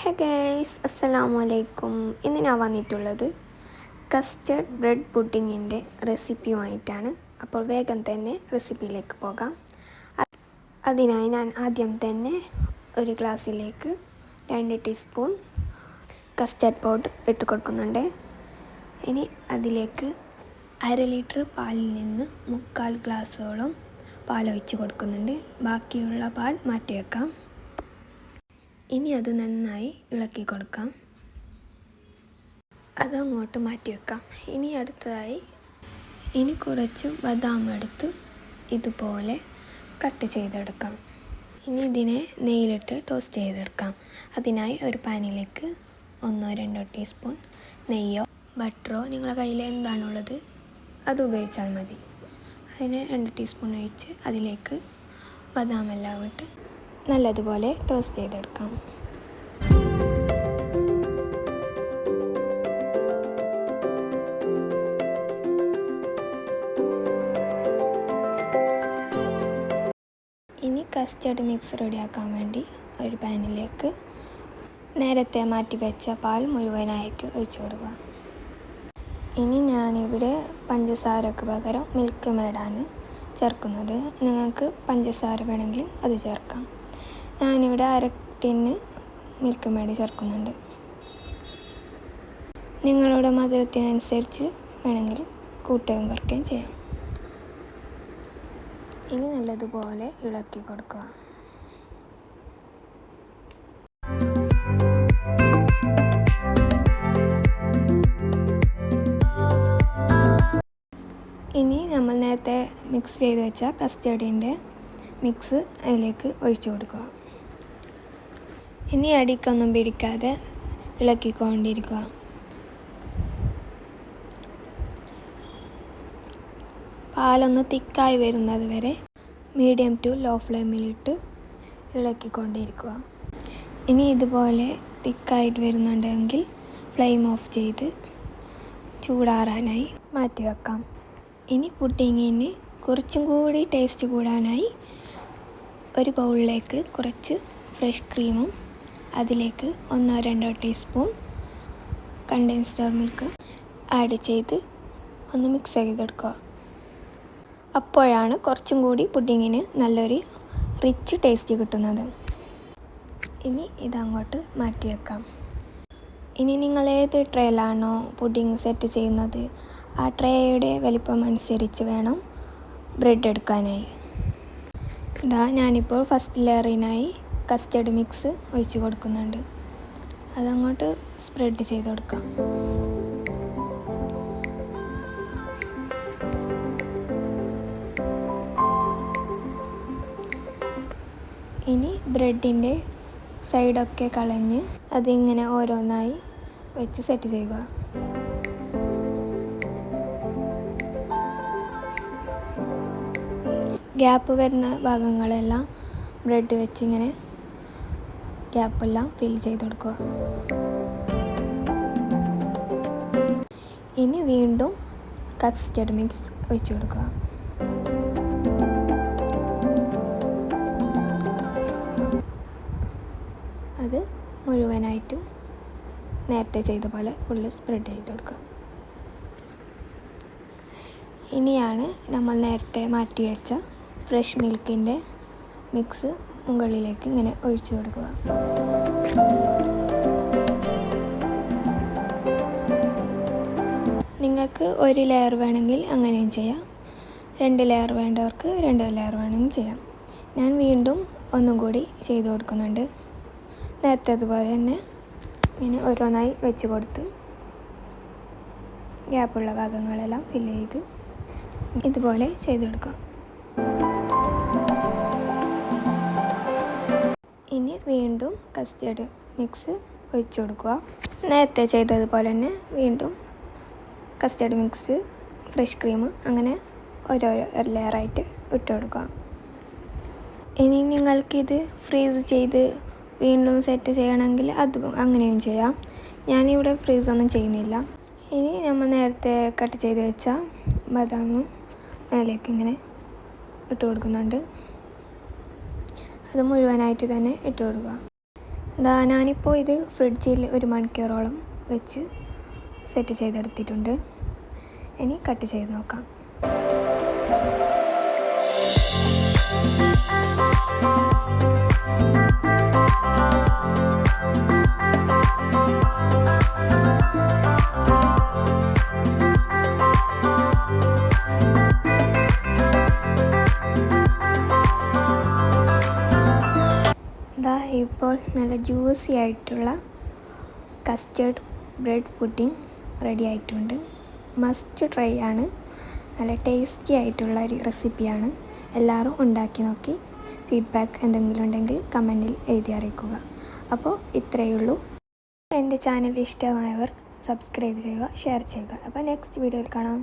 Hey guys അസ്സലാമു അലൈക്കും ഇന്ന് ഞാൻ വന്നിട്ടുള്ളത് കസ്റ്റർഡ് ബ്രെഡ് പുഡിങ്ങിന്റെ റെസിപ്പിയുമായിട്ടാണ് അപ്പോൾ വേഗം തന്നെ റെസിപ്പിയിലേക്ക് പോകാം. അതിനായി ഞാൻ ആദ്യം തന്നെ ഒരു ഗ്ലാസ്സിലേക്ക് രണ്ട് ടീസ്പൂൺ കസ്റ്റർഡ് പൗഡർ ഇട്ട് കൊടുക്കുന്നുണ്ട്. ഇനി അതിലേക്ക് അര ലിറ്റർ പാലിൽ നിന്ന് മുക്കാൽ ഗ്ലാസ്സോളം പാലൊഴിച്ച് കൊടുക്കുന്നുണ്ട്. ബാക്കിയുള്ള പാൽ മാറ്റി ഇനി അത് നന്നായി ഇളക്കി കൊടുക്കാം. അതങ്ങോട്ട് മാറ്റി വെക്കാം. ഇനി അടുത്തതായി ഇനി കുറച്ച് ബദാം എടുത്ത് ഇതുപോലെ കട്ട് ചെയ്തെടുക്കാം. ഇനി ഇതിനെ നെയ്യിലിട്ട് ടോസ്റ്റ് ചെയ്തെടുക്കാം. അതിനായി ഒരു പാനിലേക്ക് ഒന്നോ രണ്ടോ ടീസ്പൂൺ നെയ്യോ ബട്ടറോ നിങ്ങളുടെ കയ്യിൽ എന്താണുള്ളത് അത് ഉപയോഗിച്ചാൽ മതി. അതിന് രണ്ട് ടീസ്പൂൺ ഒഴിച്ച് അതിലേക്ക് ബദാമെല്ലാം ഇട്ട് നല്ലതുപോലെ ടോസ്റ്റ് ചെയ്തെടുക്കാം. ഇനി കസ്റ്റർഡ് മിക്സ് റെഡിയാക്കാൻ വേണ്ടി ഒരു പാനിലേക്ക് നേരത്തെ മാറ്റി വെച്ച പാൽ മുഴുവനായിട്ട് ഒഴിച്ചു കൊടുക്കുക. ഇനി ഞാനിവിടെ പഞ്ചസാരക്ക് പകരം മിൽക്ക് മേഡാണ് ചേർക്കുന്നത്. നിങ്ങൾക്ക് പഞ്ചസാര വേണമെങ്കിലും അത് ചേർക്കാം. ഞാനിവിടെ അര ടിന്ന് മിൽക്ക് മേടി ചേർക്കുന്നുണ്ട്. നിങ്ങളുടെ മധുരത്തിനനുസരിച്ച് വേണമെങ്കിൽ കൂട്ടുകയും കുറയ്ക്കുകയും ചെയ്യാം. ഇനി നല്ലതുപോലെ ഇളക്കി കൊടുക്കുക. ഇനി നമ്മൾ നേരത്തെ മിക്സ് ചെയ്ത് വെച്ച കസ്റ്റഡിന്റെ മിക്സ് അതിലേക്ക് ഒഴിച്ചു കൊടുക്കുക. ഇനി അടിക്കൊന്നും പിടിക്കാതെ ഇളക്കിക്കൊണ്ടിരിക്കുക. പാലൊന്ന് തിക്കായി വരുന്നത് വരെ മീഡിയം ടു ലോ ഫ്ലെയിമിലിട്ട് ഇളക്കിക്കൊണ്ടിരിക്കുക. ഇനി ഇതുപോലെ തിക്കായിട്ട് വരുന്നുണ്ടെങ്കിൽ ഫ്ലെയിം ഓഫ് ചെയ്ത് ചൂടാറാനായി മാറ്റി വെക്കാം. ഇനി പുഡിങ്ങിന് കുറച്ചും കൂടി ടേസ്റ്റ് കൂടാനായി ഒരു ബൗളിലേക്ക് കുറച്ച് ഫ്രഷ് ക്രീമും അതിലേക്ക് ഒന്നോ രണ്ടോ ടീസ്പൂൺ കണ്ടൻസ്ഡ് മിൽക്ക് ആഡ് ചെയ്ത് ഒന്ന് മിക്സ് ചെയ്തെടുക്കുക. അപ്പോഴാണ് കുറച്ചും കൂടി പുഡിങ്ങിന് നല്ലൊരു റിച്ച് ടേസ്റ്റ് കിട്ടുന്നത്. ഇനി ഇതങ്ങോട്ട് മാറ്റി വെക്കാം. ഇനി നിങ്ങൾ ഏത് ട്രേയിലാണോ പുഡിങ് സെറ്റ് ചെയ്യുന്നത് ആ ട്രേയുടെ വലിപ്പം അനുസരിച്ച് വേണം ബ്രെഡ് എടുക്കാനായി. ഇതാ ഞാനിപ്പോൾ ഫസ്റ്റ് ലെയറിനായി കസ്റ്റർഡ് മിക്സ് ഒഴിച്ച് കൊടുക്കുന്നുണ്ട്. അതങ്ങോട്ട് സ്പ്രെഡ് ചെയ്ത് കൊടുക്കാം. ഇനി ബ്രെഡിന്റെ സൈഡൊക്കെ കളഞ്ഞ് അതിങ്ങനെ ഓരോന്നായി വെച്ച് സെറ്റ് ചെയ്യുക. ഗ്യാപ്പ് വരുന്ന ഭാഗങ്ങളെല്ലാം ബ്രെഡ് വെച്ച് ഇങ്ങനെ ഗ്യാപ്പെല്ലാം ഫിൽ ചെയ്ത് കൊടുക്കുക. ഇനി വീണ്ടും കസ്റ്റഡ് മിക്സ് ഒഴിച്ചു കൊടുക്കുക. അത് മുഴുവനായിട്ടും നേരത്തെ ചെയ്ത പോലെ ഫുള്ള് സ്പ്രെഡ് ചെയ്ത് കൊടുക്കുക. ഇനിയാണ് നമ്മൾ നേരത്തെ മാറ്റി വെച്ച ഫ്രഷ് മിൽക്കിന്റെ മിക്സ് മുകളിലേക്ക് ഇങ്ങനെ ഒഴിച്ചു കൊടുക്കുക. നിങ്ങൾക്ക് ഒരു ലെയർ വേണമെങ്കിൽ അങ്ങനെയും ചെയ്യാം. രണ്ട് ലെയർ വേണ്ടവർക്ക് രണ്ട് ലെയർ വേണമെങ്കിൽ ചെയ്യാം. ഞാൻ വീണ്ടും ഒന്നും കൂടി ചെയ്ത് കൊടുക്കുന്നുണ്ട്. നേരത്തെ അതുപോലെ തന്നെ ഇങ്ങനെ ഓരോന്നായി വെച്ച് കൊടുത്ത് ഗ്യാപ്പുള്ള ഭാഗങ്ങളെല്ലാം ഫില്ല് ചെയ്ത് ഇതുപോലെ ചെയ്ത് കൊടുക്കാം. ഇനി വീണ്ടും കസ്റ്റേർഡ് മിക്സ് ഒഴിച്ച് കൊടുക്കുക. നേരത്തെ ചെയ്തതുപോലെ തന്നെ വീണ്ടും കസ്റ്റേർഡ് മിക്സ് ഫ്രഷ് ക്രീം അങ്ങനെ ഓരോരോ ലെയറായിട്ട് ഇട്ട് കൊടുക്കുക. ഇനി നിങ്ങൾക്കിത് ഫ്രീസ് ചെയ്ത് വീണ്ടും സെറ്റ് ചെയ്യണമെങ്കിൽ അത് അങ്ങനെയും ചെയ്യാം. ഞാനിവിടെ ഫ്രീസൊന്നും ചെയ്യുന്നില്ല. ഇനി നമ്മൾ നേരത്തെ കട്ട് ചെയ്ത് വെച്ച ബദാമും മേലേക്ക് ഇങ്ങനെ ഇട്ട് കൊടുക്കുന്നുണ്ട്. അത് മുഴുവനായിട്ട് തന്നെ ഇട്ട് കൊടുക്കുക. ഇതാ ഞാനിപ്പോൾ ഇത് ഫ്രിഡ്ജിൽ ഒരു മണിക്കൂറോളം വെച്ച് സെറ്റ് ചെയ്തെടുത്തിട്ടുണ്ട്. ഇനി കട്ട് ചെയ്ത് നോക്കാം. ഇപ്പോൾ നല്ല ജ്യൂസി ആയിട്ടുള്ള കസ്റ്റേർഡ് ബ്രെഡ് പുഡിംഗ് റെഡി ആയിട്ടുണ്ട്. മസ്റ്റ് ട്രൈ ആണ്. നല്ല ടേസ്റ്റി ആയിട്ടുള്ള ഒരു റെസിപ്പിയാണ് എല്ലാവരും ഉണ്ടാക്കി നോക്കി. ഫീഡ്ബാക്ക് എന്തെങ്കിലും ഉണ്ടെങ്കിൽ കമന്റിൽ എഴുതി അറിയിക്കുക. അപ്പോൾ ഇത്രയേ ഉള്ളൂ. എന്റെ ചാനൽ ഇഷ്ടമായവർ സബ്സ്ക്രൈബ് ചെയ്യുക ഷെയർ ചെയ്യുക. അപ്പോൾ നെക്സ്റ്റ് വീഡിയോയിൽ കാണാം.